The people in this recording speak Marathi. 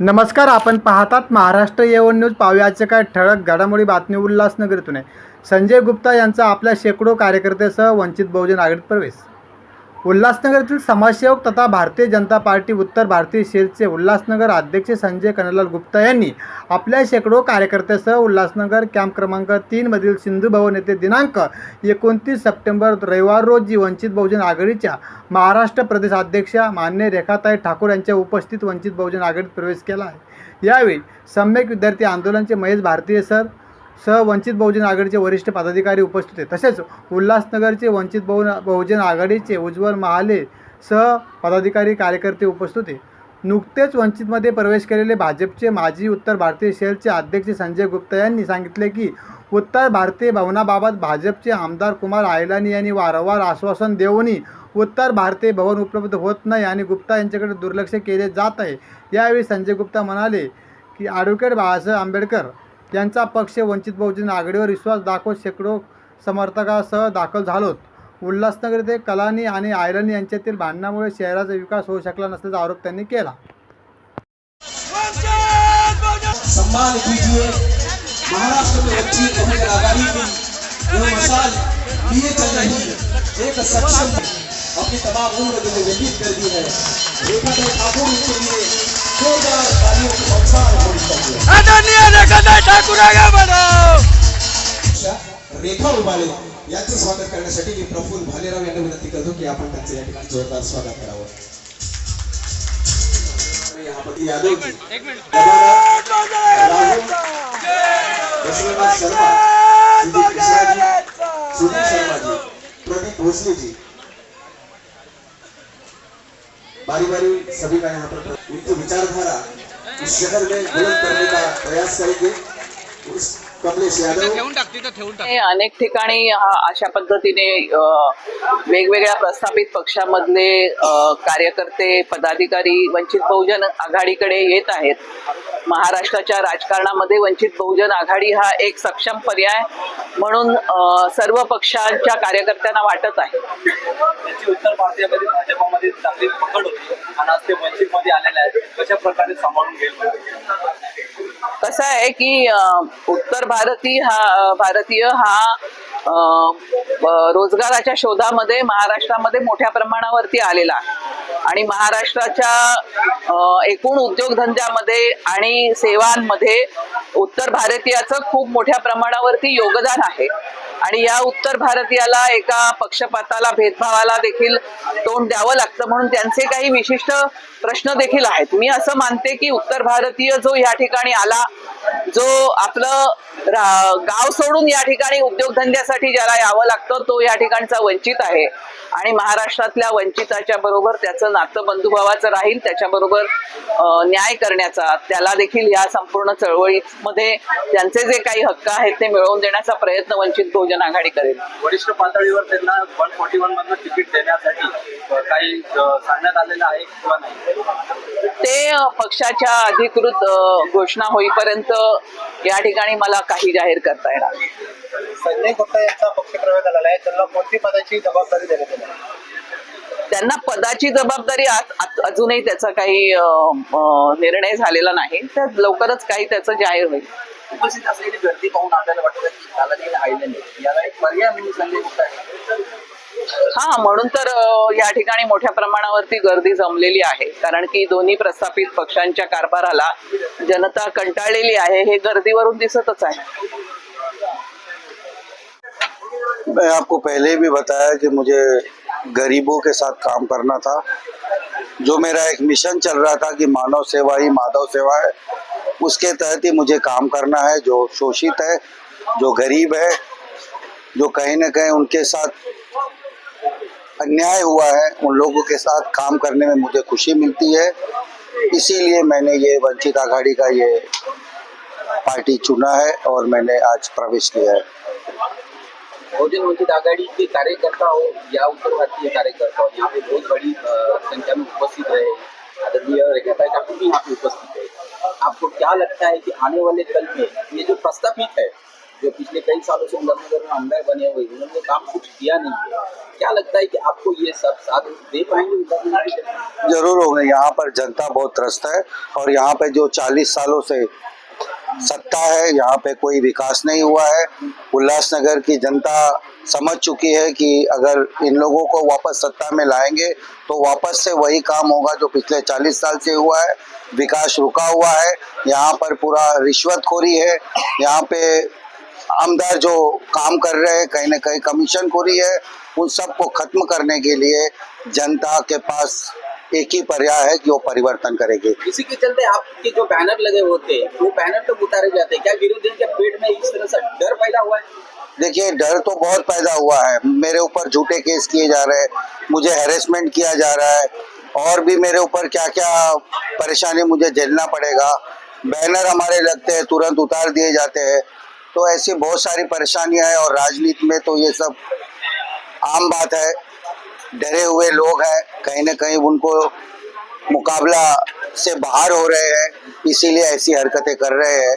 नमस्कार आपण पाहतात महाराष्ट्र येवन न्यूज. पाहुयाचे काय ठळक घडामोडी बातमी उल्हासनगरीतून आहे. संजय गुप्ता यांचा आपल्या शेकडो कार्यकर्त्यासह वंचित बहुजन आघाडीत प्रवेश. उल्हासनगरातील समाजसेवक तथा भारतीय जनता पार्टी उत्तर भारतीय सेलचे उल्हासनगर अध्यक्ष संजय कनलाल गुप्ता यांनी आपल्या शेकडो कार्यकर्त्यासह उल्हासनगर कॅम्प क्रमांक तीनमधील सिंधू भवन येथे दिनांक एकोणतीस सप्टेंबर रविवार रोजी वंचित बहुजन आघाडीच्या महाराष्ट्र प्रदेश अध्यक्षा मान्य रेखाताई ठाकूर यांच्या उपस्थित वंचित बहुजन आघाडीत प्रवेश केला आहे. यावेळी सम्यक विद्यार्थी आंदोलनचे महेश भारतीय सर सह वंचित बहुजन आघाडीचे वरिष्ठ पदाधिकारी उपस्थित होते. तसेच उल्हासनगरचे वंचित बहु बहुजन आघाडीचे उज्ज्वल महाले सह पदाधिकारी कार्यकर्ते उपस्थित होते. नुकतेच वंचितमध्ये प्रवेश केलेले भाजपचे माजी उत्तर भारतीय सेलचे अध्यक्ष संजय गुप्ता यांनी सांगितले की उत्तर भारतीय भवनाबाबत भाजपचे आमदार कुमार आयलानी यांनी वारंवार आश्वासन देऊनही उत्तर भारतीय भवन उपलब्ध होत नाही आणि गुप्ता यांच्याकडे दुर्लक्ष केले जात आहे. यावेळी संजय गुप्ता म्हणाले की ॲडव्होकेट बाळासाहेब आंबेडकर यांचा पक्ष वंचित बहुजन आघाडीवर विश्वास दाखवत शेकडो समर्थकासह दाखल झालोत. उल्हासनगर येथे कलानी आणि आयरन यांच्यातील भांडणामुळे शहराचा विकास होऊ शकला नसल्याचा आरोप त्यांनी केला. सम्मान कीजिए। महाराष्ट्र में अच्छी बहुजन आघाड़ी की जो मसाल लिए चल रही एक सक्षम अपनी तमाम उम्र व्यतीत कर दी है। रेखा ठाकुर के लिए। रेखा उभाले यांचं स्वागत करण्यासाठी मी प्रफुल्ल भालेराव यांना विनंती करतो की आपण त्यांचं या ठिकाणी जोरदार स्वागत करावं. यादव शर्मा प्रदीप जी बारी बारी सभी का यहाँ पर उनकी विचारधारा इस शहर में बुलंद करने का प्रयास करेंगे। उस कमलेश यादव. ठेवून टाक तिथं ठेवून टाक. हे अनेक ठिकाणी हा अशा पद्धतीने अ, वेगवेगळ्या प्रस्थापित पक्षामधले अ, कार्यकर्ते पदाधिकारी वंचित बहुजन आघाडीकडे येत आहेत. महाराष्ट्राच्या राजकारणामध्ये वंचित बहुजन आघाडी हा एक सक्षम पर्याय म्हणून अ, सर्व पक्षांच्या कार्यकर्त्यांना वाटत आहे. त्यांची उत्तर भारतीयमध्ये भाजपामध्ये चांगली पकड होती. आणि आज ते वंचित मध्ये आलेले आहेत. आहे की उत्तर भारतीय हा भारतीय हा रोजगाराच्या शोधामध्ये महाराष्ट्रामध्ये मोठ्या प्रमाणावरती आलेला आहे. आणि महाराष्ट्राच्या एकूण उद्योगधंद्यामध्ये आणि सेवांमध्ये उत्तर भारतीयाचं खूप मोठ्या प्रमाणावरती योगदान आहे. आणि या उत्तर भारतीयाला एका पक्षपाताला भेदभावाला देखील तोंड द्यावं लागतं म्हणून त्यांचे काही विशिष्ट प्रश्न देखील आहेत. मी असं मानते की उत्तर भारतीय जो या ठिकाणी आला जो आपलं गाव सोडून या ठिकाणी उद्योगधंद्यासाठी ज्याला यावं लागतं तो या ठिकाणचा वंचित आहे. आणि महाराष्ट्रातल्या वंचिताच्या बरोबर त्याचं नातं बंधुभावाचं राहील त्याच्याबरोबर न्याय करण्याचा त्याला देखील या संपूर्ण चळवळीमध्ये त्यांचे जे काही हक्क आहेत ते मिळवून देण्याचा प्रयत्न वंचित बहुजन आघाडी करेल. वरिष्ठ पातळीवर त्यांना वन फोर्टी वन मधनं तिकीट देण्यासाठी काही सांगण्यात आलेलं आहे किंवा नाही? ते पक्षाच्या अधिकृत घोषणा होईपर्यंत या ठिकाणी मला काही जाहीर करता येणार नाही. संजय गुप्ता यांचा पक्ष प्रवेश झालेला आहे. त्यांना कोणती पदाची जबाबदारी देण्यात येणार त्यांना पदाची जबाबदारी अजूनही त्याचा काही निर्णय झालेला नाही. तर लवकरच काही त्याचं जाहीर होईल. उपस्थित असलेली गर्दी पाहून आपल्याला वाटतं की कालानी आयलंड याला एक पर्याय म्हणून गुप्ता आहे. हा म्हणून तर या ठिकाणी मोठ्या प्रमाणावरती गर्दी जमलेली आहे. कारण की दोन्ही प्रस्थापित पक्षांच्या कारभाराला जनता कंटाळलेली आहे हे गर्दीवरून दिसतच आहे. मैं आपको पहले भी बताया कि मुझे गरीबों के साथ काम करना था। जो मेरा एक मिशन चल रहा था कि मानव सेवा ही माधव सेवा है उसके तहत ही मुझे काम करना है, जो शोषित है, जो गरीब है, जो कहीं ना कहीं उनके साथ अन्याय हुआ है, उन लोगों के साथ काम करने में मुझे खुशी मिलती है। इसीलिए मैंने ये वंचित आघाड़ी का ये पार्टी चुना है और मैंने आज प्रवेश किया है। बहुजन वंचित आघाड़ी के कार्यकर्ता हो या उत्तर भारतीय कार्यकर्ता हो, यहाँ पे बहुत बड़ी संख्या में उपस्थित रहे आदरणीय ठाकुर भी यहाँ पे क्या लगता है कि आने वाले कल में ये जो प्रस्तावित है, जो पिछले कई सालों से उल्लासनगर में अंदर बने हुए, उन्होंने काम कुछ किया नहीं है, क्या लगता है कि आपको ये सब साथ दे पाएँगे? ज़रूर होंगे यहाँ पर जनता बहुत त्रस्त है और यहाँ पे जो 40 सालों से सत्ता है, यहाँ पे कोई विकास नहीं हुआ है। उल्लासनगर की जनता समझ चुकी है कि अगर इन लोगों को वापस सत्ता में लाएँगे तो वापस से वही काम होगा जो पिछले 40 साल से हुआ है। विकास रुका हुआ है। यहाँ पर पूरा रिश्वतखोरी है। यहाँ पे आमदार जो काम कर रहे हैं, कहीं ना कहीं कमीशन खोरी है, उन सबको खत्म करने के लिए जनता के पास एक ही पर्याय है कि वो परिवर्तन करेगी। इसी के चलते आपके जो बैनर लगे होते हैं वो बैनर तो उतारे जाते हैं। क्या विरोधियों के पेट में इस तरह से डर पैदा हुआ है? देखिए डर तो बहुत पैदा हुआ है। मेरे ऊपर झूठे केस किए जा रहे हैं मुझे हेरेसमेंट किया जा रहा है और भी मेरे ऊपर क्या क्या परेशानी मुझे झेलना पड़ेगा। बैनर हमारे लगते हैं तुरंत उतार दिए जाते हैं। तो ऐसी बहुत सारी परेशानियाँ हैं और राजनीति में तो ये सब आम बात है। डरे हुए लोग हैं कहीं ना कहीं उनको मुकाबला से बाहर हो रहे हैं इसीलिए ऐसी हरकतें कर रहे हैं।